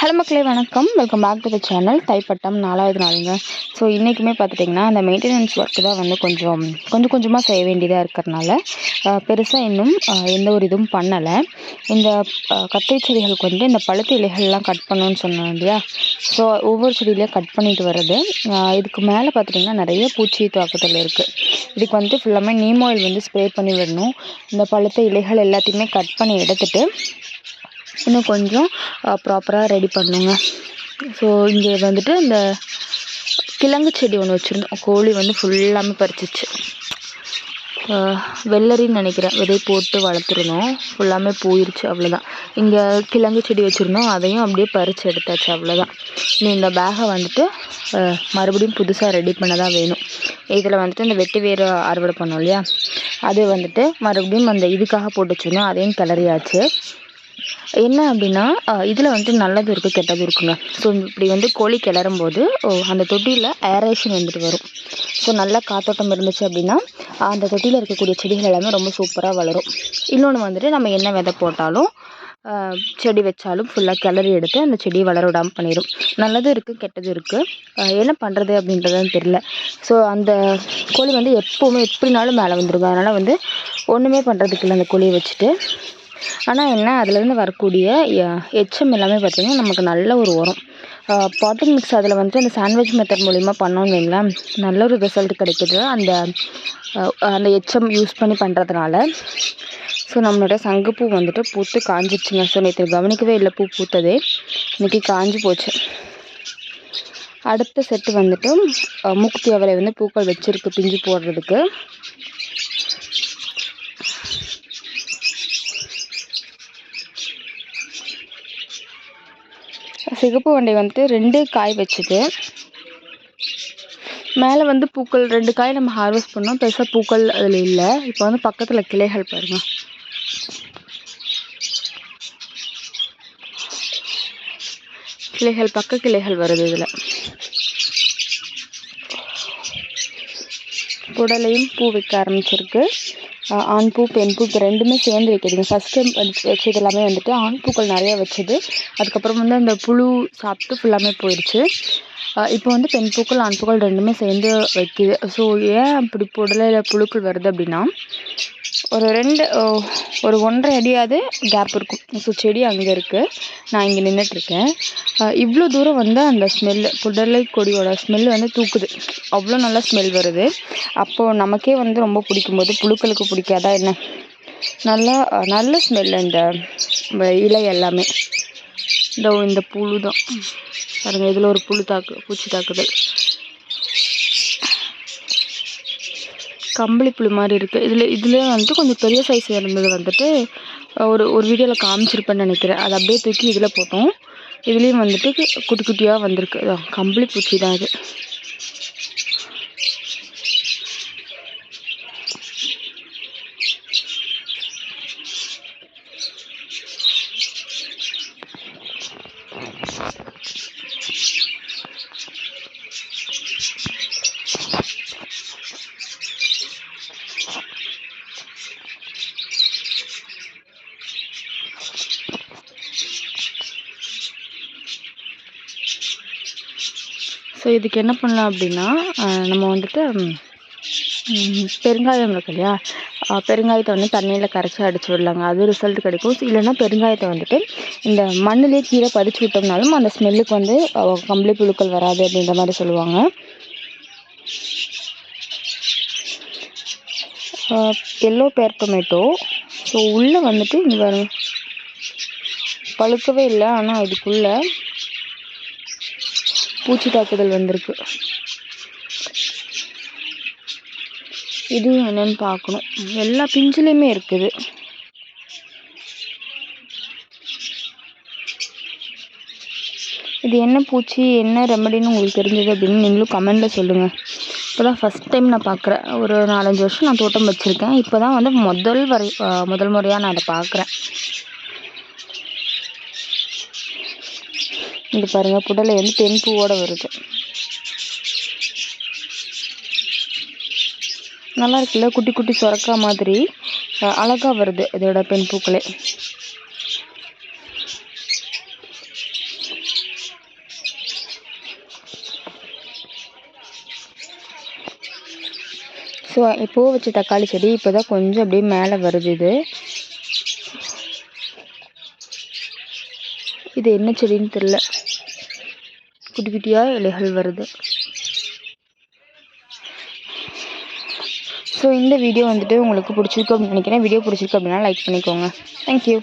Hello மக்களே வணக்கம். Welcome back to the channel தைப்பட்டம் நாலாவது நாளுங்க. ஸோ இன்றைக்குமே பார்த்துட்டிங்கன்னா அந்த மெயின்டெனன்ஸ் ஒர்க்கு தான் வந்து கொஞ்சம் கொஞ்சம் கொஞ்சமாக செய்ய வேண்டியதாக இருக்கிறனால பெருசாக இன்னும் எந்த ஒரு இதுவும் பண்ணலை. இந்த கத்திரி செடிகளுக்கு வந்து இந்த பழுத்து இலைகள்லாம் கட் பண்ணணும்னு சொன்னோம் இல்லையா? ஸோ ஒவ்வொரு செடியிலையும் கட் பண்ணிட்டு வர்றது. இதுக்கு மேலே பார்த்துட்டிங்கன்னா நிறைய பூச்சி தாக்கத்தில் இருக்குது இதுக்கு வந்து ஃபுல்லாமே நீம் ஆயில் வந்து ஸ்ப்ரே பண்ணி விடணும். இந்த பழுத்த இலைகள் எல்லாத்தையுமே கட் பண்ணி எடுத்துகிட்டு இன்னும் கொஞ்சம் ப்ராப்பராக ரெடி பண்ணுங்க. ஸோ இங்கே வந்துட்டு இந்த கிழங்கு செடி ஒன்று வச்சுருந்தோம். கோழி வந்து ஃபுல்லாமே பறிச்சிச்சு. வெள்ளரின்னு நினைக்கிறேன். விதை போட்டு வளர்த்துருந்தோம். ஃபுல்லாமே போயிடுச்சு அவ்வளோதான் இங்கே கிழங்கு செடி வச்சுருந்தோம். அதையும் அப்படியே பறித்து எடுத்தாச்சு அவ்வளோதான் இனி இந்த பேகை வந்துட்டு மறுபடியும் புதுசாக ரெடி பண்ண தான் வேணும். இதில் வந்துட்டு இந்த வெட்டி வேறு அறுவடை பண்ணோம் இல்லையா? அது வந்துட்டு மறுபடியும் அந்த இதுக்காக போட்டு வச்சுருந்தோம். அதையும் கிளறியாச்சு. என்ன அப்படின்னா இதில் வந்துட்டு நல்லதும் இருக்குது கெட்டதும் இருக்குங்க. ஸோ இப்படி வந்து கோழி கிளறும் போது அந்த தொட்டியில் ஏரேஷன் வந்துட்டு வரும். ஸோ நல்லா காத்தோட்டம் இருந்துச்சு அப்படின்னா அந்த தொட்டியில் இருக்கக்கூடிய செடிகள் எல்லாமே ரொம்ப சூப்பராக வளரும். இன்னொன்று வந்துட்டு நம்ம என்ன விதை போட்டாலும் செடி வச்சாலும் ஃபுல்லாக கிளறி எடுத்து அந்த செடியை வளர விடாமல் பண்ணிடும் நல்லதும் இருக்குது கெட்டதும் இருக்குது என்ன பண்ணுறது அப்படின்றதுன்னு தெரில ஸோ அந்த கோழி வந்து எப்போவுமே எப்படினாலும் மேலே வந்துருங்க. அதனால் வந்து ஒன்றுமே பண்ணுறதுக்கு இல்லை அந்த கோழியை வச்சுட்டு. ஆனால் என்ன அதுலேருந்து வரக்கூடிய எச்சம் எல்லாமே பார்த்திங்கன்னா நமக்கு நல்ல ஒரு உரம். பாட்டிங் மிக்ஸ் அதில் வந்துட்டு அந்த சாண்ட்விச் மெத்தட் மூலிமா பண்ணோம்னு வைங்களேன் நல்ல ஒரு ரிசல்ட் கிடைக்கிது. அந்த அந்த எச்சம் யூஸ் பண்ணி பண்ணுறதுனால ஸோ நம்மளோட சங்குப்பூ வந்துட்டு பூத்து காஞ்சிடுச்சுங்க ஸோ நேற்று கவனிக்கவே இல்லை பூ பூத்ததே. இன்றைக்கி காஞ்சி போச்சு. அடுத்த செட்டு வந்துட்டு மூக்குத்தி அவரை வந்து பூக்கள் வச்சுருக்கு பிஞ்சு போடுறதுக்கு. சிகப்பு வண்டை வந்துட்டு ரெண்டு காய் வச்சுது. மேலே வந்து பூக்கள் ரெண்டு காய் நம்ம ஹார்வெஸ்ட் பண்ணோம். பெருசாக பூக்கள் அதில் இல்லை. இப்போ வந்து பக்கத்தில் கிளைகள் பாருங்கள் கிளைகள் பக்க கிளைகள் வருது இதில். குடலையும் பூ வைக்க ஆரம்பிச்சிருக்கு. ஆண் பூ பெண் பூ இப்போ ரெண்டுமே சேர்ந்து வைக்கிறதுங்க. ஃபஸ்ட் வச்சது எல்லாமே வந்துட்டு ஆண் பூக்கள் நிறையா வச்சது. அதுக்கப்புறம் வந்து அந்த புழு சாப்பிட்டு ஃபுல்லாமே போயிடுச்சு இப்போ வந்து பெண் பூக்கள் ஆண் பூக்கள் ரெண்டுமே சேர்ந்து வைக்கிது. ஸோ ஏன் அப்படி புடலையில் புழுக்கள் வருது அப்படின்னா ஒரு ரெண்டு ஒரு ஒன்றரை அடியாவது கேப் இருக்கும். ஸோ செடி அங்கே இருக்குது நான் இங்கே நின்றுட்டுருக்கேன் இவ்வளோ தூரம் வந்து அந்த ஸ்மெல்லு புடலை கொடியோட ஸ்மெல் வந்து தூக்குது. அவ்வளோ நல்லா ஸ்மெல் வருது. அப்போது நமக்கே வந்து ரொம்ப பிடிக்கும்போது புழுக்களுக்கு பிடிக்காதா என்ன? நல்லா நல்ல ஸ்மெல் இந்த இலை எல்லாமே. இந்த இந்த புழு தான் பாருங்கள் இதில் ஒரு புழு தாக்கு பூச்சி தாக்குதல். கம்பளி புழு மாதிரி இருக்குது இதில் இதில் வந்துட்டு கொஞ்சம் பெரிய சைஸ் இருந்தது வந்துட்டு ஒரு ஒரு வீடியோவில் காமிச்சிருப்பேன்னு நினைக்கிறேன். அதை அப்படியே தூக்கி இதில் போட்டோம். இதுலேயும் வந்துட்டு குட்டி குட்டியாக வந்திருக்கு. கம்பளி பூச்சி தான் அது. ஸோ இதுக்கு என்ன பண்ணலாம் அப்படின்னா நம்ம வந்துட்டு பெருங்காயம் இருக்கு இல்லையா? பெருங்காயத்தை வந்து தண்ணியில் கரைச்சி அடிச்சு விடலாங்க. அது ரிசல்ட் கிடைக்கும். இல்லைன்னா பெருங்காயத்தை வந்துட்டு இந்த மண்ணிலே கீழே பதிச்சு விட்டோம்னாலும் அந்த ஸ்மெல்லுக்கு வந்து கம்பளி புழுக்கள் வராது அப்படின்ற மாதிரி சொல்லுவாங்க. எல்லோ பேர் டொமேட்டோ ஸோ உள்ளே வந்துட்டு இங்கே பழுக்கவே இல்லை. ஆனால் இதுக்குள்ளே பூச்சி தாக்குதல் வந்திருக்கு. இதுவும் என்னன்னு பார்க்கணும். எல்லா பிஞ்சுலேயுமே இருக்குது. இது என்ன பூச்சி என்ன ரெமடின்னு உங்களுக்கு தெரிஞ்சது அப்படின்னு நீங்களும் கமெண்டில் சொல்லுங்கள் இப்போ தான் ஃபஸ்ட் டைம் நான் பார்க்குறேன் ஒரு நாலஞ்சு வருஷம் நான் தோட்டம் வச்சுருக்கேன். இப்போ தான் வந்து முதல் வரை முதல் முறையாக நான் அதை பார்க்குறேன் இது பாருங்கள் புடலை வந்து தென்பூவோடு வருது. நல்லா இருக்குல்ல? குட்டி குட்டி சுரக்கா மாதிரி அழகாக வருது இதோட பெண் பூக்களே. ஸோ பூ வச்ச தக்காளி செடி இப்போ தான் கொஞ்சம் அப்படியே மேலே வருது இது. இது என்ன செடின்னு தெரில குட்டி குட்டியாக இலைகள் வருது. ஸோ இந்த வீடியோ வந்துட்டு உங்களுக்கு பிடிச்சிருக்கு அப்படின்னு நினைக்கிறேன். வீடியோ பிடிச்சிருக்கு அப்படின்னா லைக் பண்ணிக்கோங்க. தேங்க்யூ